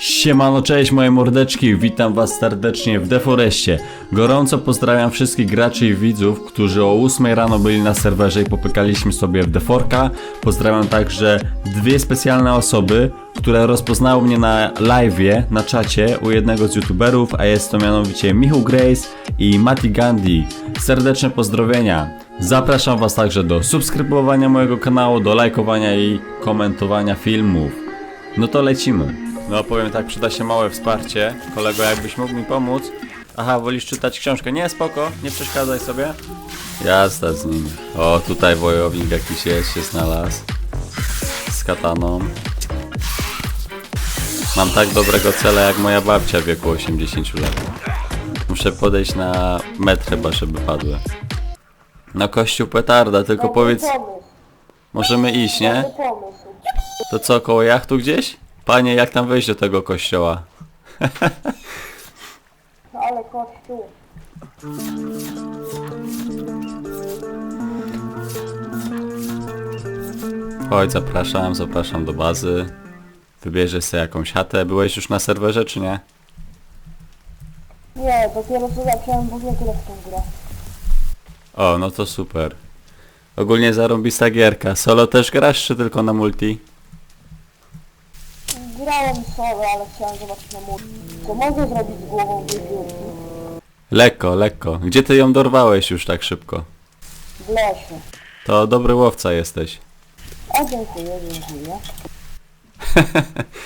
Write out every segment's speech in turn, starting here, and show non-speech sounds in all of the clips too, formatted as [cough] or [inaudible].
Siemano, cześć moje mordeczki, witam was serdecznie w Deforeście. Gorąco pozdrawiam wszystkich graczy i widzów, którzy o 8 rano byli na serwerze i popykaliśmy sobie w Deforka. Pozdrawiam także dwie specjalne osoby, które rozpoznały mnie na live'ie, na czacie u jednego z youtuberów, a jest to mianowicie Michał Grace i Mati Gandhi. Serdeczne pozdrowienia. Zapraszam was także do subskrybowania mojego kanału, do lajkowania i komentowania filmów. No to lecimy. No powiem tak, przyda się małe wsparcie. Kolego, jakbyś mógł mi pomóc. Aha, wolisz czytać książkę? Nie, spoko, nie przeszkadzaj sobie. Jazda z nim. O, tutaj wojownik jakiś jest, się znalazł. Z kataną. Mam tak dobrego cela jak moja babcia w wieku 80 lat. Muszę podejść na metr chyba, żeby padły. No kościół petarda, tylko powiedz, pomysł, możemy iść, nie? To co, koło jachtu gdzieś? Panie, jak tam wejść do tego kościoła? No ale kościół. Chodź, zapraszam, zapraszam do bazy. Wybierzesz sobie jakąś chatę. Byłeś już na serwerze, czy nie? Nie, dopiero co zacząłem w ogóle grać w tą grę. O, no to super. Ogólnie zarąbista gierka. Solo też grasz, czy tylko na multi? Grałem solo, ale chciałem zobaczyć na multi. Co mogę zrobić z głową wiewiórki? Lekko, lekko. Gdzie ty ją dorwałeś już tak szybko? W lesie. To dobry łowca jesteś. A dziękuję, dziękuję. [laughs]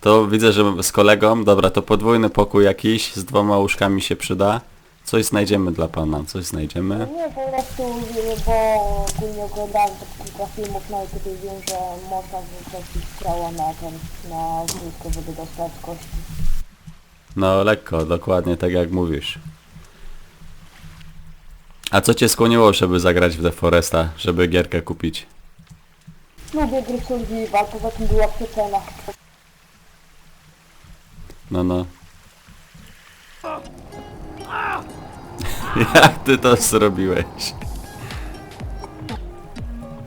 To widzę, że z kolegą, dobra, to podwójny pokój jakiś, z dwoma łóżkami się przyda. Coś znajdziemy dla pana, coś znajdziemy. Nie, po prostu, y, bo ogólnie oglądałem tak kilka filmów na YouTube i wiem, że można wrzucić strzała na ten, na wózkę, żeby dostać kości. No lekko, dokładnie tak jak mówisz. A co cię skłoniło, żeby zagrać w The Foresta, żeby gierkę kupić? Lubię gry survival, poza tym była przecena. No no. Jak ty to zrobiłeś?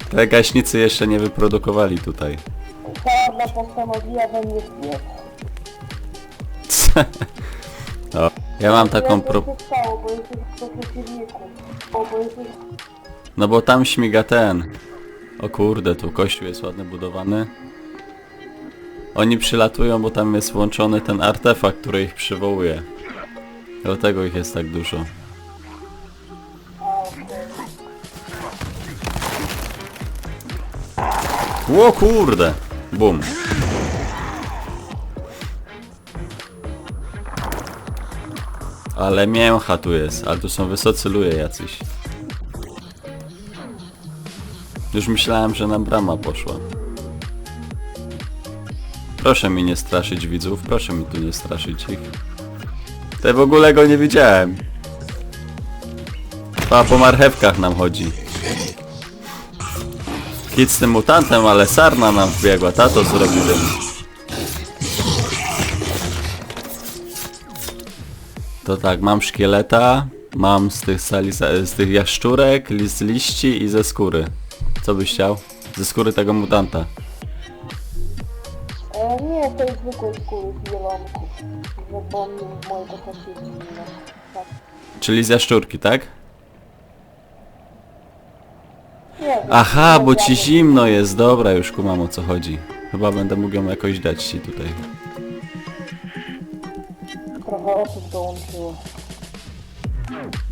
Te gaśnicy jeszcze nie wyprodukowali tutaj. Czarna postanowiła we mnie wbiec. O, ja mam taką pro... Co się stało, bo jesteś po przeciwniku. O, bo jesteś... No bo tam śmiga ten. O kurde, tu kościół jest ładnie budowany. Oni przylatują, bo tam jest włączony ten artefakt, który ich przywołuje. Dlatego ich jest tak dużo. Ło kurde! Bum. Ale mięcha tu jest, ale tu są wysocy luje jacyś. Już myślałem, że nam brama poszła. Proszę mi nie straszyć widzów, proszę mi tu nie straszyć ich. Te w ogóle go nie widziałem. A po marchewkach nam chodzi. Hit z tym mutantem, ale sarna nam wbiegła, tato zrobił. To tak, mam szkieleta, mam z tych sali, z tych jaszczurek, z liści i ze skóry. Co byś chciał? Ze skóry tego mutanta. E, nie, tej zwykłej skóry z zielonków. Mojego. Czyli z jaszczurki, tak? Nie wiem. Aha, bo ci zimno jest, dobra, już kumam o co chodzi. Chyba będę mógł ją jakoś dać ci tutaj. Trochę osób dołączyło.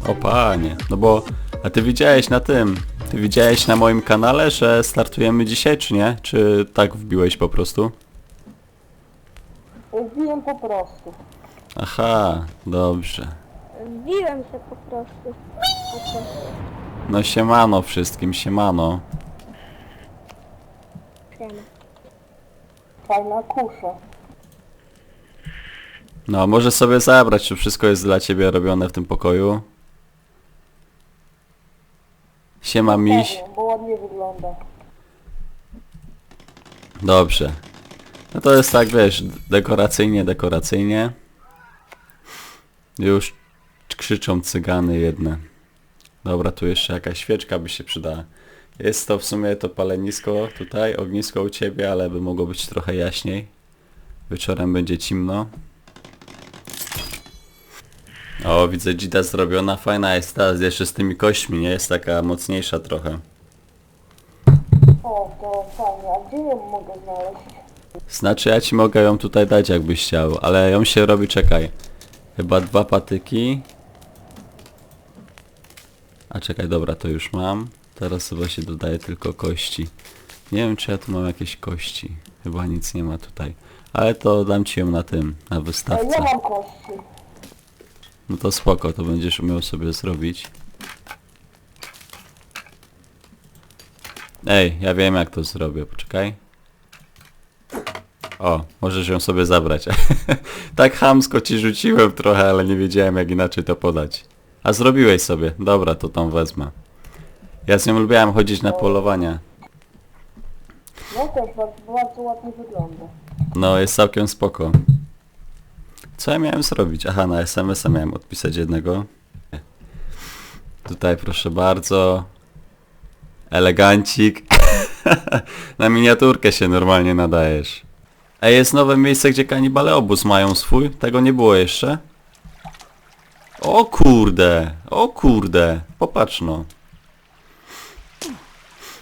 O panie, no bo... A ty widziałeś na tym, ty widziałeś na moim kanale, że startujemy dzisiaj, czy nie? Czy tak wbiłeś po prostu? Wbiłem po prostu. Aha, dobrze. Wbiłem się po prostu. Po prostu. No siemano wszystkim, siemano. Fajna kusza. No, może sobie zabrać, czy wszystko jest dla ciebie robione w tym pokoju. Siema miś. Pewnie, bo ładnie wygląda. Dobrze. No to jest tak, wiesz, dekoracyjnie, dekoracyjnie. Już krzyczą cygany jedne. Dobra, tu jeszcze jakaś świeczka by się przydała. Jest to w sumie to palenisko tutaj, ognisko u ciebie, ale by mogło być trochę jaśniej. Wieczorem będzie cimno. O, widzę dzida zrobiona, fajna jest ta, jeszcze z tymi kośćmi, nie? Jest taka mocniejsza trochę. O, to fajnie. A gdzie ją mogę znaleźć? Znaczy ja ci mogę ją tutaj dać jakbyś chciał, ale ją się robi, czekaj. Chyba dwa patyki. A czekaj, dobra, to już mam. Teraz chyba się dodaje tylko kości. Nie wiem czy ja tu mam jakieś kości. Chyba nic nie ma tutaj. Ale to dam ci ją na tym, na E, wystawce. ja mam kości. No to spoko, to będziesz umiał sobie zrobić. Ej, ja wiem jak to zrobię, poczekaj. O, możesz ją sobie zabrać. [laughs] tak chamsko ci rzuciłem trochę, ale nie wiedziałem jak inaczej to podać. A zrobiłeś sobie. Dobra, to tą wezmę. Ja z nią lubiałem chodzić na polowania. No też bardzo, bardzo ładnie wygląda. No, jest całkiem spoko. Co ja miałem zrobić? Aha, na SMS-a miałem odpisać jednego. Tutaj proszę bardzo. Elegancik. [laughs] na miniaturkę się normalnie nadajesz. Ej, jest nowe miejsce, gdzie kanibale obóz mają swój. Tego nie było jeszcze. O kurde, o kurde. Popatrz no.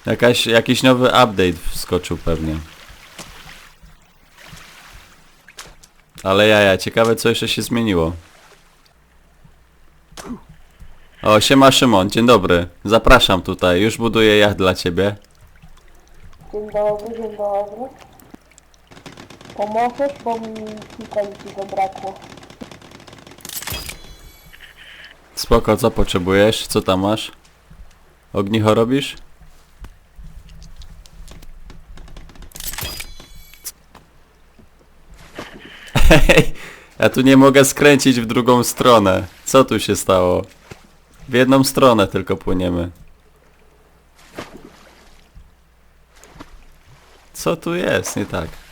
Jakaś, jakiś nowy update wskoczył pewnie. Ale jaja, ciekawe co jeszcze się zmieniło. O, siema Szymon, dzień dobry. Zapraszam tutaj, już buduję jacht dla ciebie. Dzień dobry, dzień dobry. Pomożesz, bo mi kilka liczy zabrakło. Spoko, co potrzebujesz? Co tam masz? Ognicho robisz? Hej, ja tu nie mogę skręcić w drugą stronę. Co tu się stało? W jedną stronę tylko płyniemy. Co tu jest? Nie tak.